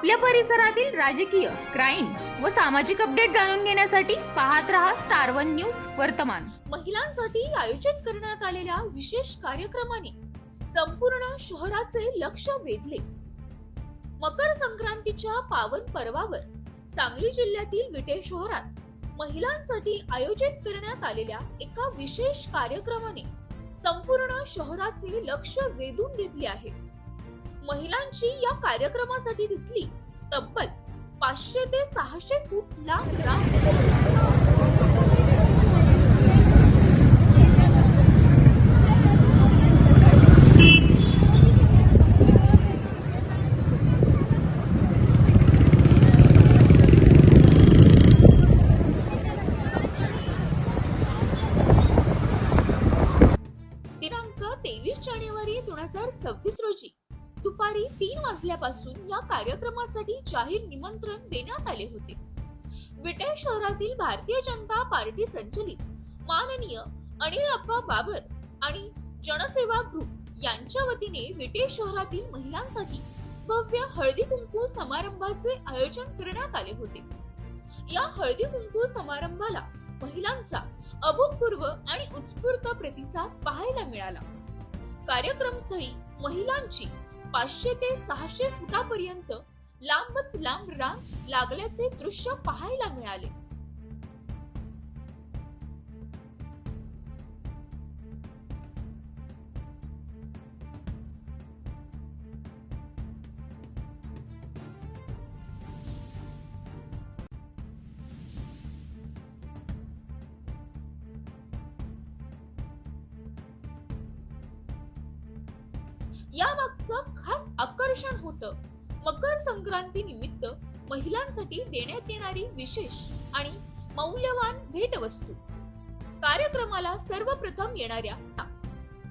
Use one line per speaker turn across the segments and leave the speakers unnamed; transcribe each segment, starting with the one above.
आपल्या परिसरातील राजकीय क्राईम व सामाजिक अपडेट जाणून घेण्यासाठी पाहत रहा स्टार वन न्यूज वर्तमान.
महिलांसाठी आयोजित करण्यात आलेल्या विशेष कार्यक्रमाने संपूर्ण शहराचे लक्ष वेधले. मकर संक्रांतीच्या पावन पर्वावर सांगली जिल्ह्यातील विटे शहरात महिलांसाठी आयोजित करण्यात आलेल्या एका विशेष कार्यक्रमाने संपूर्ण शहराचे लक्ष वेधून घेतले आहे. महिलांची या कार्यक्रमासाठी दिसली. तब्बल पाचशे ते सहाशे फूट लांब रांग दुपारी तीन वाजल्यापासून या कार्यक्रमासाठी जाहीर निमंत्रण देण्यात आले होते. विटे शहरातील भारतीय जनता पार्टी संचलित माननीय अनिल अप्पा बाबर आणि जनसेवा ग्रुप यांच्या वतीने विटे शहरातील महिलांसाठी भव्य हळदी कुंकू समारंभाचे आयोजन करण्यात आले होते. या हळदी कुंकू समारंभाला महिलांचा अभूतपूर्व आणि उत्स्फूर्त प्रतिसाद पाहायला मिळाला. कार्यक्रमस्थळी महिलांची पाचशे ते सहाशे फुटापर्यंत लांबच लांब रांग लागल्याचे दृश्य पाहायला मिळाले. या यामागचं खास आकर्षण होतं. मकर संक्रांती निमित्त महिलांसाठी देण्यात येणारी विशेष आणि मौल्यवान भेटवस्तू. कार्यक्रमाला सर्वप्रथम येणाऱ्या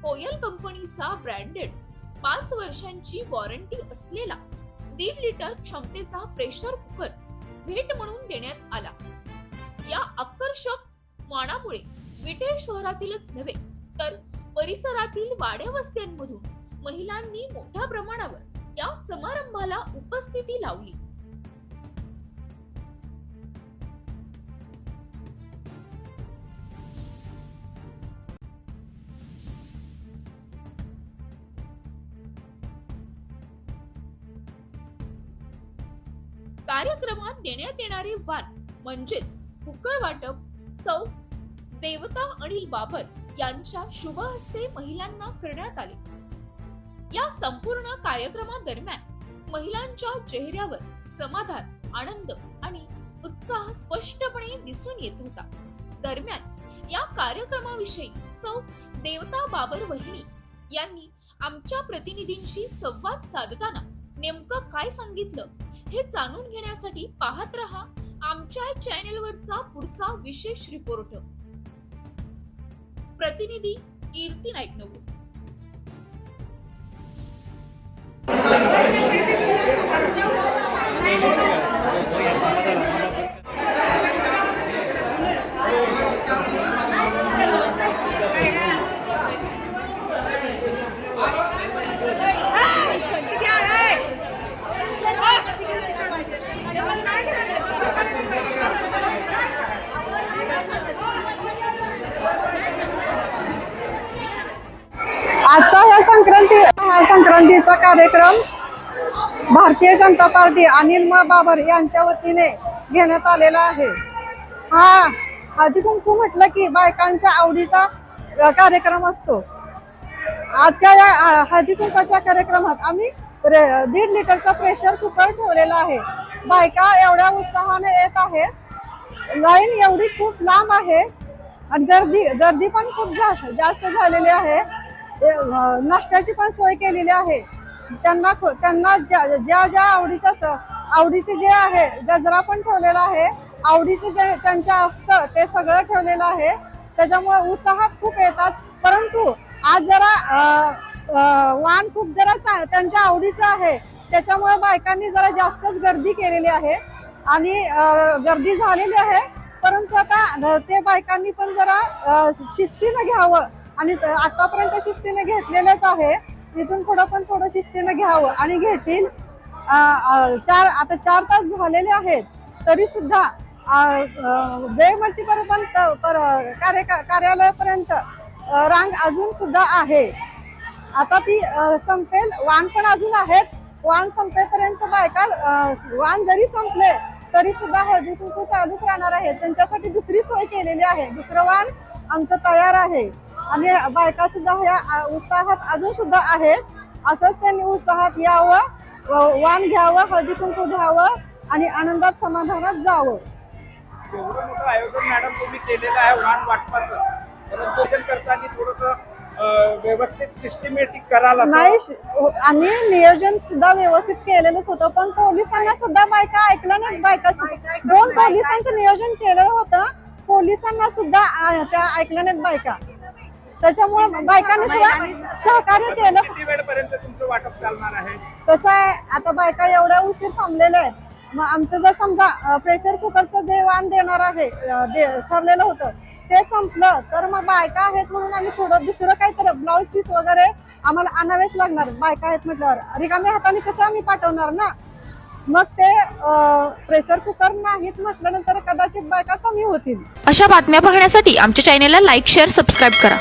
कोयल कंपनीचा ब्रँडेड पाच वर्षांची वॉरंटी असलेला दीड लिटर क्षमतेचा प्रेशर कुकर भेट म्हणून देण्यात आला. या आकर्षक मानामुळे विटे शहरातीलच नव्हे तर परिसरातील वाड्यावस्त्यांमधून महिलांनी मोठ्या प्रमाणावर या समारंभाला उपस्थिती लावली. कार्यक्रमात देण्यात येणारे वाण म्हणजेच कुकर वाटप सौ देवता अनिल बाबर यांच्या शुभ हस्ते महिलांना करण्यात आले. या संपूर्ण कार्यक्रमादरम्यान महिलांच्या चेहऱ्यावर समाधान आनंद आणि उत्साह स्पष्टपणे दिसून येत होता. दरम्यान या कार्यक्रमाविषयी सौ. देवता बाबर वहिनी यांनी आमच्या प्रतिनिधींशी संवाद साधताना नेमकं काय सांगितलं हे जाणून घेण्यासाठी पाहत रहा आमच्या चॅनेलवरचा पुढचा विशेष रिपोर्ट. प्रतिनिधी कीर्ती नाईक नवू
संक्रांतीचा कार्यक्रम भारतीय जनता पार्टी अनिल म बाबर यांच्या वतीने घेण्यात आलेला आहे. हा आधी कुंकू म्हटलं की बायकांच्या आवडीचा कार्यक्रम असतो. आजच्या या हळदी कुंकाच्या कार्यक्रमात आम्ही दीड लिटरचा प्रेशर कुकर ठेवलेला आहे. बायका एवढ्या उत्साहाने येत आहेत. लाईन एवढी खूप लांब आहे. आणि गर्दी गर्दी पण खूप जास्त जास्त झालेली आहे. नाश्त्याची पण सोय केलेली आहे. त्यांना त्यांना ज्या ज्या ज्या आवडीच्या आवडीचे जे आहे गजरा पण ठेवलेला आहे. आवडीचे जे त्यांच्या असतं ते सगळं ठेवलेलं आहे. त्याच्यामुळे उत्साहात खूप येतात. परंतु आज जरा वाण खूप जरा चा- त्यांच्या आवडीचं आहे. त्याच्यामुळे बायकांनी जरा जास्तच गर्दी केलेली आहे. आणि गर्दी झालेली आहे. परंतु आता ते बायकांनी पण जरा शिस्तीनं घ्यावं. आणि आतापर्यंत शिस्तीने घेतलेलंच आहे. इथून पुढं पण थोडं शिस्तीने घ्यावं. आणि घेतील चार आता चार तास झालेले आहेत तरी सुद्धा बेमल्टीपर्यंत कार्य कार्यालयापर्यंत रांग अजून सुद्धा आहे. आता ती संपेल वाण पण अजून आहेत. वाण संपेपर्यंत बायका वाण जरी संपले तरी सुद्धा हळदी कुंकू चालूच राहणार आहे. त्यांच्यासाठी दुसरी सोय केलेली आहे. दुसरं वाण आमचं तयार आहे. आणि बायका सुद्धा ह्या उत्साहात अजून सुद्धा आहेत. असंच त्यांनी उत्साहात यावं वाण घ्यावं हळदी कुंकू घ्यावं आणि आनंदात समाधानात जावं.
एवढं मोठं आयोजन मॅडम तुम्ही केलेलं आहे वाण वाटपाचं. परंतु आयोजन करताना थोडस व्यवस्थित सिस्टमॅटिक कराल असं?
नाही हो, आम्ही नियोजन सुद्धा व्यवस्थित केलेलंच होतं पण पोलिसांना सुद्धा बायका ऐकलं नाही बायका दोन पोलिसांचं नियोजन केलेलं होतं पोलिसांना सुद्धा त्या ऐकलं नाहीत बायका. त्याच्यामुळे बायकांनी सुद्धा सहकार्य केलं.
किती वेळपर्यंत तुमचं वाटप चालणार आहे?
कसं आहे आता बायका एवढ्या उशीर थांबलेल्या आहेत. मग आमचं जर समजा प्रेशर कुकरचं जे वाण देणार आहे ठरलेलं होतं ते संपलं तर मग बायका आहेत म्हणून आम्ही थोडं दुसरं काहीतरी ब्लाऊज पीस वगैरे आम्हाला आणावेच लागणार. बायका आहेत म्हटल्यावर रिकाम्या हाताने कसं आम्ही पाठवणार ना? मग ते प्रेशर कुकर नाहीत म्हटल्यानंतर कदाचित बायका कमी होतील.
अशा बातम्या पाहण्यासाठी आमच्या चॅनेलला लाईक शेअर सबस्क्राईब करा.